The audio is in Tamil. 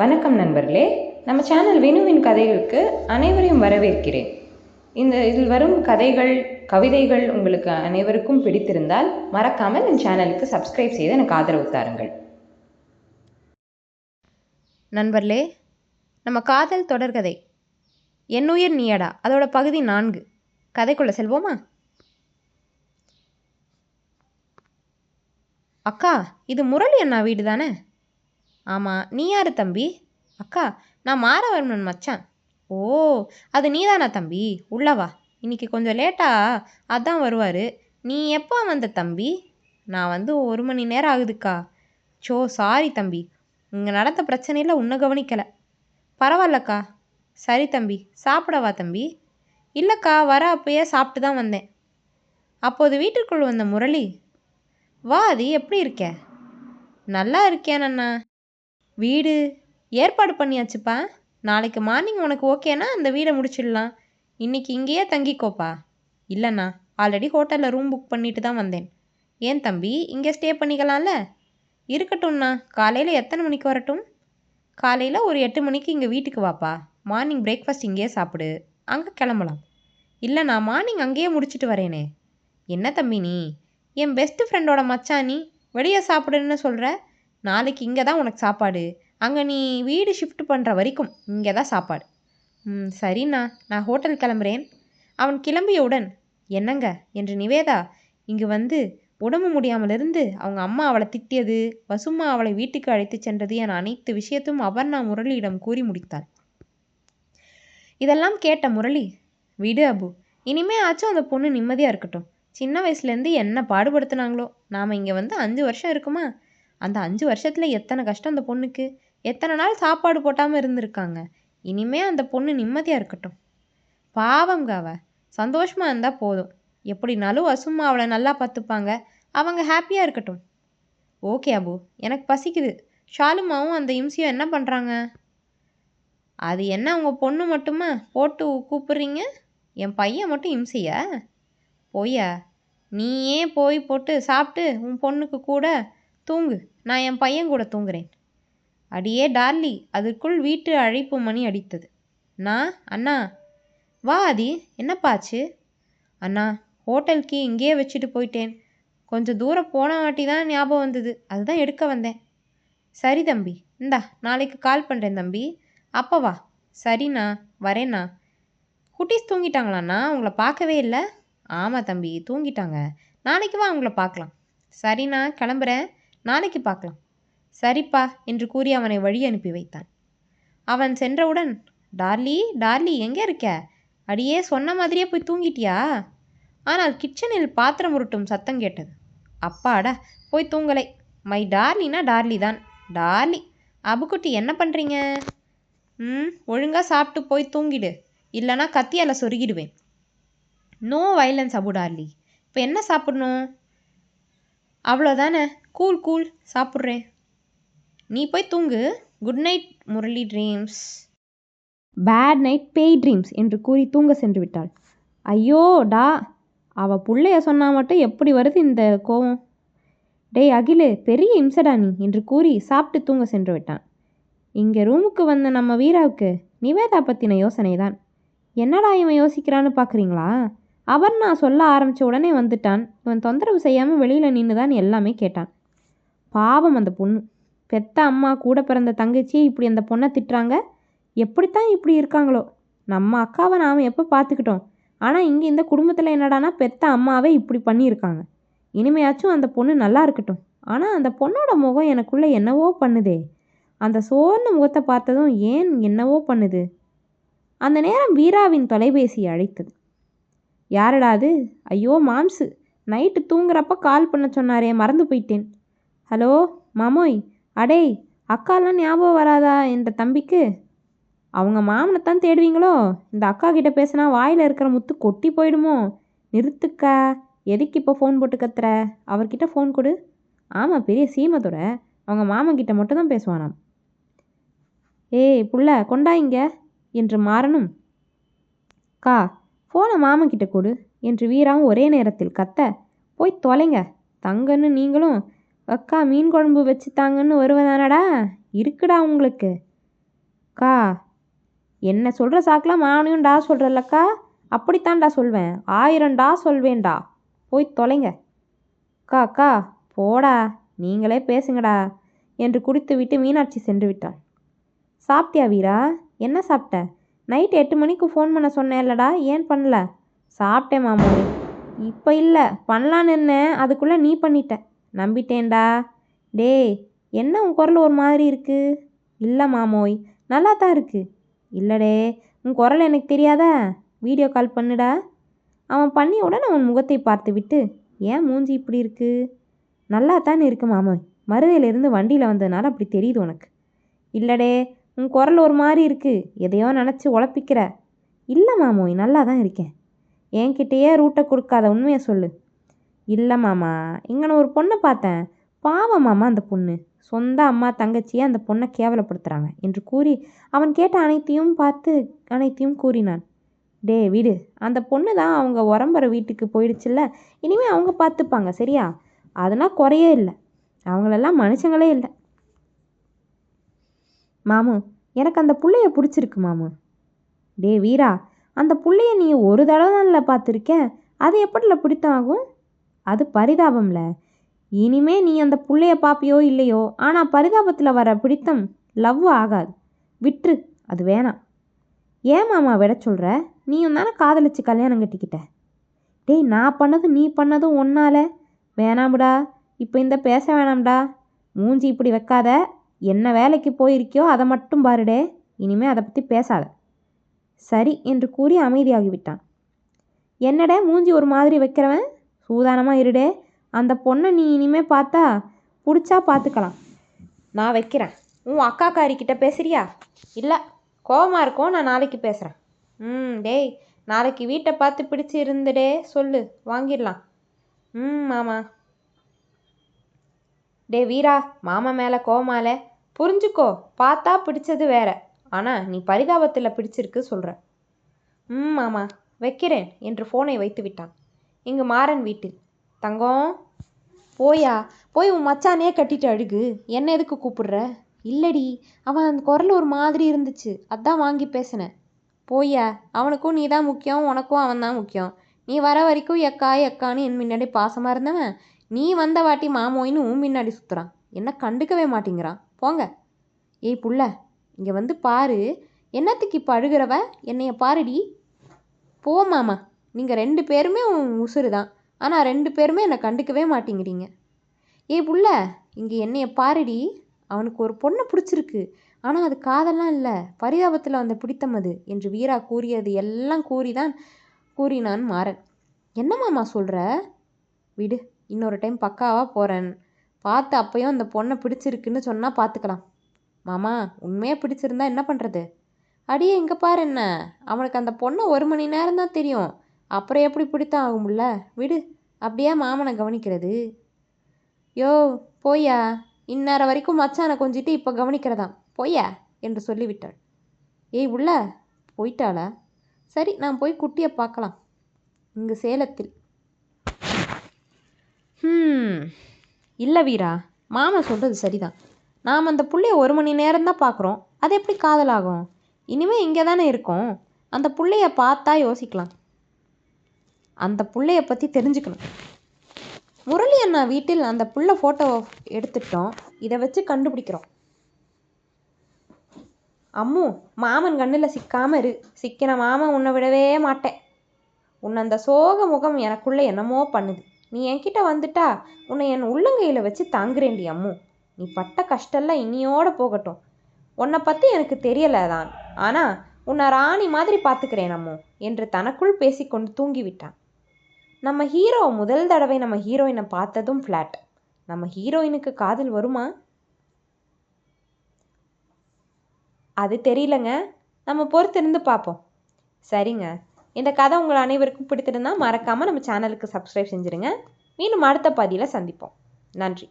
வணக்கம் நண்பர்களே. நம்ம சேனல் வினுவின் கதைகளுக்கு அனைவரையும் வரவேற்கிறேன். இந்த இதில் வரும் கதைகள் கவிதைகள் உங்களுக்கு அனைவருக்கும் பிடித்திருந்தால் மறக்காமல் என் சேனலுக்கு சப்ஸ்கிரைப் செய்து எனக்கு ஆதரவு தாருங்கள். நண்பர்களே நம்ம காதல் தொடர்கதை என்னுயிர் நீயடா அதோட பகுதி நான்கு. கதைக்குள்ள செல்வோமா? அக்கா இது முரளி அண்ணா வீடு தானே ஆமாம் நீ யார் தம்பி? அக்கா நான் மாரவர்மன் மச்சான். ஓ அது நீதானா தம்பி? உள்ளவா இன்னைக்கு கொஞ்சம் லேட்டா அதான் வருவார். நீ எப்போ வந்த தம்பி? நான் வந்து ஒரு மணி நேரம் ஆகுதுக்கா. சோ சாரி தம்பி. இங்கே நடந்த பிரச்சனையில் உன்னை கவனிக்கலை. பரவாயில்லக்கா. சரி தம்பி சாப்பிடவா தம்பி. இல்லைக்கா வர அப்பயே சாப்பிட்டு தான் வந்தேன். அப்போது வீட்டிற்குள் வந்த முரளி வா அது எப்படி இருக்க? நல்லா இருக்கேன் அண்ணா. வீடு ஏற்பாடு பண்ணியாச்சுப்பா. நாளைக்கு மார்னிங் உனக்கு ஓகேனா அந்த வீடை முடிச்சிடலாம். இன்னைக்கு இங்கேயே தங்கிக்கோப்பா. இல்லைண்ணா ஆல்ரெடி ஹோட்டலில் ரூம் புக் பண்ணிட்டு தான் வந்தேன். ஏன் தம்பி இங்கே ஸ்டே பண்ணிக்கலாம்ல? இருக்கட்டும்ண்ணா காலையில் எத்தனை மணிக்கு வரட்டும்? காலையில் ஒரு எட்டு மணிக்கு இங்கே வீட்டுக்கு வாப்பா. மார்னிங் பிரேக்ஃபாஸ்ட் இங்கேயே சாப்பிடு. அங்கே கிளம்பலாம். இல்லைண்ணா மார்னிங் அங்கேயே முடிச்சிட்டு வரேனே. என்ன தம்பி நீ? என் பெஸ்ட்டு ஃப்ரெண்டோட மச்சான் நீ. வெளியே சாப்பிடுன்னு சொல்கிற நாளைக்கு இங்கே தான் உனக்கு சாப்பாடு. அங்கே நீ வீடு ஷிஃப்ட் பண்ணுற வரைக்கும் இங்கே தான் சாப்பாடு. ம் சரிண்ணா நான் ஹோட்டல் கிளம்புறேன். அவன் கிளம்பியவுடன் என்னங்க? என்று நிவேதா இங்கு வந்து உடம்பு முடியாமல் இருந்து அவங்க அம்மா அவளை திட்டியது வசும்மா அவளை வீட்டுக்கு அழைத்து சென்றது என அனைத்து விஷயத்தும் அபர்ணா முரளியிடம் கூறி முடித்தாள். இதெல்லாம் கேட்ட முரளி விடு அபு இனிமே ஆச்சும் அந்த பொண்ணு நிம்மதியாக இருக்கட்டும். சின்ன வயசுலேருந்து என்ன பாடுபடுத்துனாங்களோ? நாம் இங்கே வந்து அஞ்சு வருஷம் இருக்குமா? அந்த அஞ்சு வருஷத்தில் எத்தனை கஷ்டம் அந்த பொண்ணுக்கு? எத்தனை நாள் சாப்பாடு போட்டாமல் இருந்திருக்காங்க? இனிமே அந்த பொண்ணு நிம்மதியாக இருக்கட்டும். பாவங்க அவ. சந்தோஷமாக இருந்தால் போதும். எப்படினாலும் வசும்மா அவளை நல்லா பார்த்துப்பாங்க. அவங்க ஹாப்பியாக இருக்கட்டும். ஓகே அபு. எனக்கு பசிக்குது. ஷாலுமாவும் அந்த இம்சியும் என்ன பண்ணுறாங்க அது என்ன உங்கள் பொண்ணு மட்டுமா? போட்டு கூப்பிட்றீங்க? என் பையன் மட்டும் இம்சையா? பொய்யா? நீ ஏன் போய் போட்டு சாப்பிட்டு உன் பொண்ணுக்கு கூட தூங்கு. நான் என் பையன் கூட தூங்குறேன். அடியே டார்லி அதற்குள் வீட்டு அழைப்பு மணி அடித்தது. நான் அண்ணா. வா ஆதி. என்னப்பாச்சு அண்ணா ஹோட்டலுக்கு இங்கேயே வச்சுட்டு போயிட்டேன். கொஞ்சம் தூரம் போன வாட்டி தான் ஞாபகம் வந்தது. அதுதான் எடுக்க வந்தேன். சரி தம்பி. இந்தா நாளைக்கு கால் பண்ணுறேன் தம்பி. அப்போ வா. சரிண்ணா வரேண்ணா குட்டீஸ் தூங்கிட்டாங்களாண்ணா உங்களை பார்க்கவே இல்லை? ஆமாம் தம்பி தூங்கிட்டாங்க. நாளைக்கு வா உங்களை பார்க்கலாம். சரிண்ணா கிளம்புறேன். நாளைக்கு பார்க்கலாம். சரிப்பா என்று கூறி அவனை வழி அனுப்பி வைத்தான். அவன் சென்றவுடன் டார்லி டார்லி எங்கே இருக்க? அடியே சொன்ன மாதிரியே போய் தூங்கிட்டியா? ஆனால் கிச்சனில் பாத்திரம் உருட்டும் சத்தம் கேட்டது. அப்பாடா போய் தூங்கலை. மை டார்லினா டார்லி தான் டார்லி அபுக்குட்டி என்ன பண்ணுறீங்க ம் ஒழுங்காக சாப்பிட்டு போய் தூங்கிடு. இல்லைனா கத்தியால் சொருகிடுவேன். No violence Abu darling. இப்போ என்ன சாப்பிடணும்? அவ்வளோதானே கூல் கூல் சாப்பிட்றேன். நீ போய் தூங்கு. Good night Murali dreams bad night பேய் ட்ரீம்ஸ் என்று கூறி தூங்க சென்று விட்டாள். ஐயோ டா அவள் பிள்ளைய சொன்னால் மட்டும் எப்படி வருது இந்த கோவம்? டேய் அகிலு பெரிய இம்சடா நீ என்று கூறி சாப்பிட்டு தூங்க சென்று விட்டான். இங்கே ரூமுக்கு வந்த நம்ம வீராவுக்கு நிவேதா பற்றின யோசனை தான் என்னடா இவன் யோசிக்கிறான்னு பார்க்குறீங்களா அவர் நான் சொல்ல ஆரம்பித்த உடனே வந்துட்டான். இவன் தொந்தரவு செய்யாமல் வெளியில் நின்று தான் எல்லாமே கேட்டான். பாவம் அந்த பொண்ணு. பெத்த அம்மா கூட பிறந்த தங்கச்சி இப்படி அந்த பொண்ணை திட்டுறாங்க? எப்படித்தான் இப்படி இருக்காங்களோ? நம்ம அக்காவை நாம் எப்போ பார்த்துக்கிட்டோம்? ஆனால் இங்கே இந்த குடும்பத்தில் என்னடானா பெத்த அம்மாவே இப்படி பண்ணியிருக்காங்க. இனிமையாச்சும் அந்த பொண்ணு நல்லா இருக்கட்டும். ஆனால் அந்த பொண்ணோட முகம் எனக்குள்ளே என்னவோ பண்ணுதே. அந்த சோர்ந்த முகத்தை பார்த்ததும் ஏன் என்னவோ பண்ணுது? அந்த நேரம் வீராவின் தொலைபேசி அழைத்தது. யாருடா அது? ஐயோ மாம்ஸு நைட்டு தூங்குறப்ப கால் பண்ண சொன்னாரே மறந்து போயிட்டேன். ஹலோ மாமோய் அடேய் அக்காலாம் ஞாபகம் வராதா என்ற தம்பிக்கு? அவங்க மாமனை தான் தேடுவீங்களோ? இந்த அக்கா கிட்ட பேசினா வாயில் இருக்கிற முத்து கொட்டி போயிடுமோ? நிறுத்துக்கா எதுக்கு இப்போ ஃபோன் போட்டு கத்துற? அவர்கிட்ட ஃபோன் கொடு. ஆமாம் பெரிய சீமத்தோட அவங்க மாமன்கிட்ட மட்டும் தான் பேசுவானாம். ஏய் புள்ள கொண்டா இங்க. என்று மாறனும். கா ஃபோனை மாமன் கிட்ட கொடு என்று வீராவும் ஒரே நேரத்தில் கத்த போய் தொலைங்க தங்கன்னு நீங்களும் அக்கா மீன் குழம்பு வச்சு தாங்கன்னு வருவதானடா? இருக்குடா உங்களுக்கு. அக்கா என்ன சொல்கிற சாக்கெலாம் மாவனையும் டா சொல்கிறல்லக்கா அப்படித்தான்டா சொல்வேன் ஆயிரம்டா சொல்வேன்டா. போய் தொலைங்க. அக்கா அக்கா போடா நீங்களே பேசுங்கடா என்று குடித்துவிட்டு மீனாட்சி சென்று விட்டாள். சாப்பிட்டியா வீரா? என்ன சாப்பிட்ட? நைட் எட்டு மணிக்கு ஃபோன் பண்ண சொன்னேன்லடா ஏன் பண்ணல? சாப்பிட்டேன் மாமோய் இப்போ இல்லை. பண்ணலான்னு இருந்தேன். அதுக்குள்ளே நீ பண்ணிட்ட. நம்பிட்டேன்டா. டேய் என்ன உன் குரல் ஒரு மாதிரி இருக்குது இல்லை மாமோய். நல்லா தான் இருக்கு. இல்லடே உன் குரல் எனக்கு தெரியாதா? வீடியோ கால் பண்ணுடா. அவன் பண்ணிய உடனே உன் முகத்தை பார்த்து விட்டு ஏன் மூஞ்சி இப்படி இருக்குது நல்லா தானே இருக்கு மாமோய். மருதையிலேருந்து வண்டியில் வந்ததுனால அப்படி தெரியுது உனக்கு. இல்லடே உன் குரல் ஒரு மாதிரி இருக்குது எதையோ நினச்சி உழப்பிக்கிற. இல்லை மாமோய் நல்லா தான் இருக்கேன். என்கிட்டயே ரூட்டை கொடுக்காத உண்மையை சொல்லு. இல்லை மாமா இங்கே ஒரு பொண்ணை பார்த்தேன். பாவம் மாமா அந்த பொண்ணு. சொந்த அம்மா தங்கச்சியை அந்த பொண்ணை கேவலப்படுத்துகிறாங்க என்று கூறி அவன் கேட்ட அனைத்தையும் பார்த்து அனைத்தையும் கூறினான். டே விடு. அந்த பொண்ணு தான் அவங்க உரம்பர வீட்டுக்கு போயிடுச்சுல்ல. இனிமேல் அவங்க பார்த்துப்பாங்க சரியா? அதெல்லாம் குறையே இல்லை. அவங்களெல்லாம் மனுஷங்களே இல்லை. மாமு எனக்கு அந்த புள்ளைய பிடிச்சிருக்கு மாமு. டே வீரா அந்த புள்ளைய நீ ஒரு தடவை தான்ல பார்த்துருக்க அது எப்படில பிடித்தாகும் அது பரிதாபம்ல. இனிமே நீ அந்த புள்ளைய பாப்பியோ இல்லையோ ஆனால் பரிதாபத்தில் வர பிடித்தம் லவ் ஆகாது. விட்டுரு அது வேணாம் ஏன் மாமா விட சொல்கிற நீயும் தானே காதலிச்சு கல்யாணம் கட்டிக்கிட்ட. டேய் நான் பண்ணதும் நீ பண்ணதும் ஒன்னால? வேணாம்டா. இப்போ இந்த பேச வேணாம்டா. மூஞ்சி இப்படி வைக்காத. என்ன வேலைக்கு போயிருக்கியோ அதை மட்டும் பாருடே இனிமே அதை பற்றி பேசாத. சரி என்று கூறி அமைதியாகிவிட்டான். என்னடே மூஞ்சி ஒரு மாதிரி வைக்கிறவன்? சூதானமாக இருடே அந்த பொண்ணை நீ இனிமே பார்த்தா பிடிச்சா பார்த்துக்கலாம். நான் வைக்கிறேன். உன் அக்காக்காரிக்கிட்ட பேசுறியா? இல்லை கோவமாக இருக்கும் நான் நாளைக்கு பேசுகிறேன் ம் டேய் நாளைக்கு வீட்டை பார்த்து பிடிச்சி இருந்துடே சொல்லு வாங்கிடலாம். ம் ஆமாம் டே வீரா மாமா மேலே கோமால புரிஞ்சுக்கோ பார்த்தா பிடிச்சது வேற. ஆனால் நீ பரிதாபத்தில் பிடிச்சிருக்கு சொல்கிற ம் மாமா வைக்கிறேன் என்று ஃபோனை வைத்து விட்டான். இங்கு மாறன் வீட்டில். தங்கம் போயா போய் உன் மச்சானே கட்டிட்டு அழுகு. என்ன எதுக்கு கூப்பிடுற? இல்லடி அவன் அந்த குரல் ஒரு மாதிரி இருந்துச்சு. அதான் வாங்கி பேசினேன். போயா அவனுக்கும் நீ தான் முக்கியம் உனக்கும் அவன் தான் முக்கியம். நீ வர வரைக்கும் எக்கா எக்கான்னு என் முன்னாடி பாசமாக இருந்தவன்? நீ வந்த வாட்டி மாமோயின்னு உன் முன்னாடி சுற்றுறான் என்ன கண்டுக்கவே மாட்டேங்கிறான் போங்க. ஏய் புள்ள இங்கே வந்து பாரு. என்னத்துக்கு இப்போ அழுகிறவ? என்னைய பாருடி. போ மாமா. நீங்கள் ரெண்டு பேருமே உன் உசுறு தான் ஆனால் ரெண்டு பேருமே என்னை கண்டுக்கவே மாட்டேங்கிறீங்க. ஏய் புள்ள இங்கே என்னைய பாருடி. அவனுக்கு ஒரு பொண்ணை பிடிச்சிருக்கு. ஆனால் அது காதெல்லாம் இல்லை. பரிதாபத்தில் வந்த பிடித்தம் அது என்று வீரா கூறியது எல்லாம் கூறிதான் கூறினான் மாறன். என்ன மாமா சொல்கிற விடு. இன்னொரு டைம் பக்காவாக போகிறேன் பார்த்து அப்பையும் அந்த பொண்ணை பிடிச்சிருக்குன்னு சொன்னால் பார்த்துக்கலாம். மாமா உண்மையாக பிடிச்சிருந்தா என்ன பண்ணுறது அடியே இங்கே பாரு என்ன? அவனுக்கு அந்த பொண்ணை ஒரு மணி நேரம் தான் தெரியும். அப்புறம் எப்படி பிடித்தான் ஆகும்ல? விடு. அப்படியே மாமனை கவனிக்கிறது? யோ போயா இந்நேரம் வரைக்கும் மச்சானை கொஞ்சிட்டு இப்போ கவனிக்கிறதாம். போயா என்று சொல்லிவிட்டாள். ஏய் உள்ள. போயிட்டாளா? சரி நான் போய் குட்டியை பார்க்கலாம். இங்கு சேலத்தில். இல்லை வீரா மாமா சொல்கிறது சரிதான். நாம் அந்த பிள்ளைய ஒரு மணி நேரம் தான் பார்க்குறோம். அது எப்படி காதலாகும்? இனிமேல் இங்கே தானே இருக்கோம். அந்த பிள்ளைய பார்த்தா யோசிக்கலாம். அந்த பிள்ளைய பற்றி தெரிஞ்சுக்கணும். முரளி அண்ணா வீட்டில் அந்த புள்ள ஃபோட்டோ எடுத்துட்டோம். இதை வச்சு கண்டுபிடிக்கிறோம். அம்மு மாமன் கண்ணில் சிக்காமல் இரு. சிக்கின மாமன் உன்னை விடவே மாட்டேன். உன்னை அந்த சோக முகம் எனக்குள்ளே என்னமோ பண்ணுது. நீ என்கிட்ட வந்துட்டா உன்னை என் உள்ளங்கையில் வச்சு தாங்குறேன்டி அம்மு. நீ பட்ட கஷ்டம்லாம் இன்னியோட போகட்டும். உன்னை பற்றி எனக்கு தெரியலை தான் ஆனால் உன்னை ராணி மாதிரி பார்த்துக்கிறேன் அம்மு என்று தனக்குள் பேசிக்கொண்டு தூங்கிவிட்டான். நம்ம ஹீரோ முதல் தடவை நம்ம ஹீரோயினை பார்த்ததும் ஃப்ளாட் நம்ம ஹீரோயினுக்கு காதல் வருமா? அது தெரியலங்க. நம்ம பொறுத்திருந்து பார்ப்போம் சரிங்க. இந்த கதை உங்கள் அனைவருக்கும் பிடித்திருந்தால் மறக்காமல் நம்ம சேனலுக்கு சப்ஸ்கிரைப் செஞ்சுருங்க. மீண்டும் அடுத்த பதியில் சந்திப்போம். நன்றி.